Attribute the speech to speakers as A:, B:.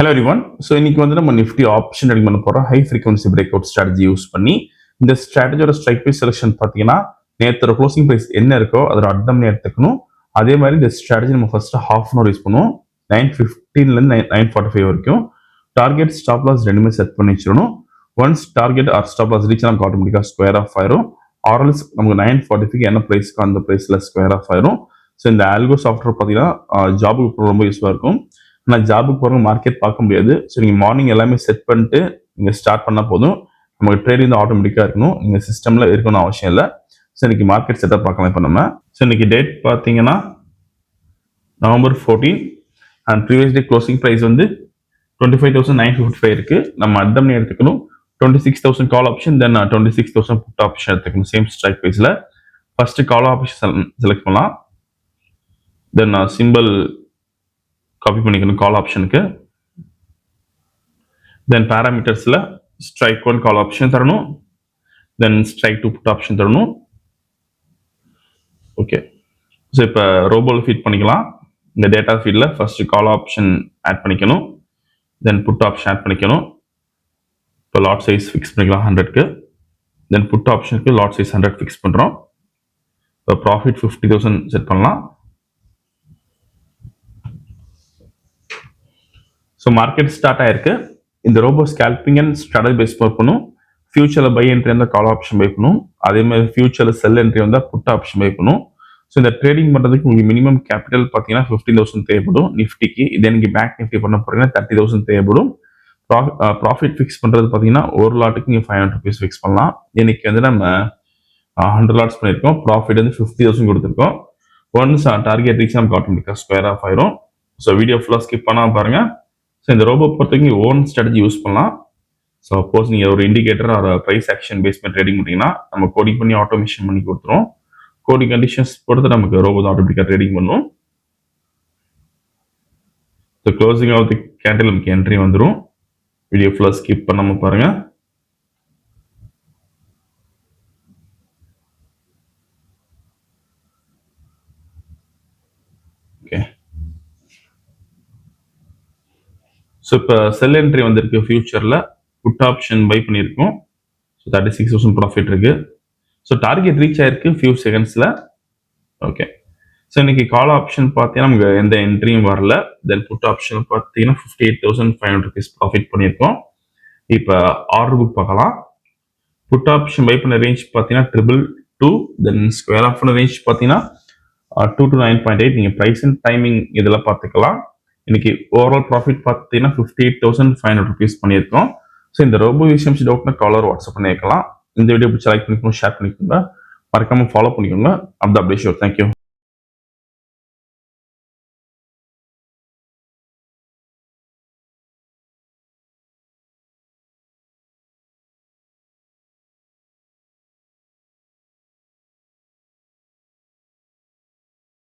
A: Hello everyone so இன்னைக்கு வந்து நம்ம நிஃப்டி ஆப்ஷன் ரெடி பண்ண போகிறோம் high frequency break out strategy use பண்ணி இந்த ஸ்ட்ராட்டஜியோட ஸ்ட்ரைக் ப்ரைஸ் செலெக்ஷன் பார்த்தீங்கன்னா நேற்று க்ளோசிங் ப்ரைஸ் என்ன இருக்கோ அதோட அர்த்தம் எடுத்துக்கணும். அதே மாதிரி இந்த ஸ்ட்ராட்டஜி நம்ம first half an hour use பண்ணுவோம் நைன் ஃபிஃப்டீன்லேருந்து நைன் நைன் ஃபார்ட்டி ஃபைவ் வரைக்கும். டார்கெட் ஸ்டாப் லாஸ் ரெண்டுமே செட் பண்ணி வச்சிடணும் once target or stop loss reach நமக்கு ஆட்டோமேட்டிக்காக ஸ்கொயர் ஆஃப் ஆயிரும். ஆர்எல்ஸ் நமக்கு நைன் ஃபார்ட்டி ஃபைவ் என்ன ப்ரைஸ்க்கு அந்த ப்ரைஸில் ஸ்கொயர் ஆஃப் ஆயிரும். ஸோ இந்த ஆல்கோ சாஃப்ட்வேர் பார்த்தீங்கன்னா ஜாபுக்கு ரொம்ப யூஸ்ஃபுல்லாக இருக்கும். ஆனால் ஜாபுக்கு போகிறவங்க மார்க்கெட் பார்க்க முடியாது. ஸோ நீங்கள் மார்னிங் எல்லாமே செட் பண்ணிட்டு நீங்கள் ஸ்டார்ட் பண்ணால் போதும். நமக்கு ட்ரேட் வந்து ஆட்டோமேட்டிக்காக இருக்கணும். நீங்கள் சிஸ்டமில் இருக்கணும் அவசியம் இல்லை. ஸோ இன்னைக்கு மார்க்கெட் செட்டப் பார்க்கலாம் இப்போ நம்ம. ஸோ இன்றைக்கி டேட் பார்த்தீங்கன்னா November fourteen and previous day closing price வந்து twenty five thousand nine fifty five இருக்குது நம்ம அத்தம்னு எடுத்துக்கணும். Twenty six thousand call option then twenty six thousand put option எடுத்துக்கணும் சேம் ஸ்ட்ரைக் ப்ரைஸில் ஃபஸ்ட்டு கால் ஆப்ஷன் செலக்ட் பண்ணலாம். Then simple uh, copy பண்ணிக்கணும் call ஆப்ஷனுக்கு தென் பேராமீட்டர்ஸில் ஸ்ட்ரைக் ஒன் கால் ஆப்ஷன் தரணும். Then strike two put option தரணும். Okay so இப்போ ரோபோவில் ஃபீட் பண்ணிக்கலாம். இந்த டேட்டா ஃபீல்டில் ஃபஸ்ட்டு கால் ஆப்ஷன் ஆட் பண்ணிக்கணும். தென் புட் ஆப்ஷன் ஆட் பண்ணிக்கணும். இப்போ லாட் சைஸ் ஃபிக்ஸ் பண்ணிக்கலாம் ஹண்ட்ரட்க்கு தென் புட் ஆப்ஷனுக்கு லாட் சைஸ் ஹண்ட்ரட் ஃபிக்ஸ் பண்ணுறோம் இப்போ ப்ராஃபிட் ஃபிஃப்டி தௌசண்ட் செட் பண்ணலாம். ஸோ மார்க்கெட் ஸ்டார்ட் ஆயிருக்கு. இந்த robo scalping and strategy base பண்ணும். ஃபியூச்சரில் பை என்ட்ரி இருந்தால் கால் ஆப்ஷன் பை பண்ணும். அதே மாதிரி ஃபியூச்சரில் செல் என்ட்ரி வந்தால் புட் ஆப்ஷன் பை பண்ணும். ஸோ இந்த ட்ரேடிங் பண்ணுறதுக்கு உங்களுக்கு மினிமம் கேபிட்டல் பார்த்தீங்கன்னா ஃபிஃப்டீன் தௌசண்ட் தேவைப்படும். நிஃப்டிக்கு இதே நீங்கள் பேங்க் நிஃப்டி பண்ண போகிறீங்கன்னா தேர்ட்டி தௌசண்ட் தேவைப்படும். ப்ராஃபிட் ஃபிக்ஸ் பண்ணுறது பார்த்தீங்கன்னா ஒரு லாட்டுக்கு நீங்கள் ஃபைவ் ஹண்ட்ரட் ருபீஸ் ஃபிக்ஸ் பண்ணலாம். இன்னைக்கு வந்து நம்ம ஹண்ட்ரட் லாட்ஸ் பண்ணியிருக்கோம். ப்ராஃபிட் வந்து ஃபிஃப்டி தௌசண்ட் கொடுத்துருக்கோம். ஒன்ஸ் டார்கெட் ரீச் நமக்கு ஆட்டோமேட்டிக்காக ஸ்கொயர் ஆஃப் ஆயிரும் ஸோ வீடியோ ஃபுல்லாக ஸ்கிப் பண்ணாமல் பாருங்கள் ஸோ இந்த ரோபோ பொறுத்தவரைக்கும் ஓன் ஸ்ட்ராட்டஜி யூஸ் பண்ணலாம். ஸோ சப்போஸ் நீங்கள் ஒரு இண்டிகேட்டர் ஒரு ப்ரைஸ் ஆக்ஷன் பேஸ் பண்ணி ட்ரேடிங் பண்ணிங்கன்னா நம்ம கோடிங் பண்ணி ஆட்டோமேஷன் பண்ணி கொடுத்துரும் கோடிங் கண்டிஷன்ஸ் பொறுத்து நமக்கு ரோபோ தான் ஆட்டோமேட்டிக்காக ட்ரேடிங் பண்ணும். So closing off the candle நமக்கு என்ட்ரி வந்துடும் வீடியோ ஃபுல்லாக ஸ்கிப் பண்ணாமல் பாருங்கள் ஓகே ஸோ இப்போ செல் என்ட்ரி வந்திருக்கு ஃபியூச்சரில் புட் ஆப்ஷன் பை பண்ணியிருக்கோம். So thirty six thousand profit இருக்குது ஸோ டார்கெட் ரீச் ஆயிருக்கு ஃபியூ செகண்ட்ஸில் ஓகே ஸோ இன்னைக்கு கால் ஆப்ஷன் பார்த்தீங்கன்னா நமக்கு எந்த என்ட்ரியும் வரல. தென் புட் ஆப்ஷன் பார்த்தீங்கன்னா fifty eight thousand five hundred rupees profit பண்ணியிருக்கோம். இப்போ ஆர்டர் புக் பார்க்கலாம். புட் ஆப்ஷன் பை பண்ண ரேஞ்ச் பார்த்தீங்கன்னா triple two then square off range பார்த்தீங்கன்னா two to nine point eight நீங்கள் ப்ரைஸ் அண்ட் டைமிங் இதெல்லாம் பார்த்துக்கலாம். இன்னைக்கு ஓவரால் ப்ராஃபிட் பார்த்தீங்கன்னா fifty eight thousand five hundred rupees பண்ணியிருக்கோம். ஸோ இந்த ரோபோ விஷயம் டவுட்னா காலர் வாட்ஸ்அப் பண்ணிக்கலாம் இந்த வீடியோ பிடிச்சி லைக் பண்ணிக்கணும் ஷேர் பண்ணிக்கோங்க. மறக்காம ஃபாலோ பண்ணிக்கோங்க. அப்டா அப்படியே ஷோர் தேங்க்யூ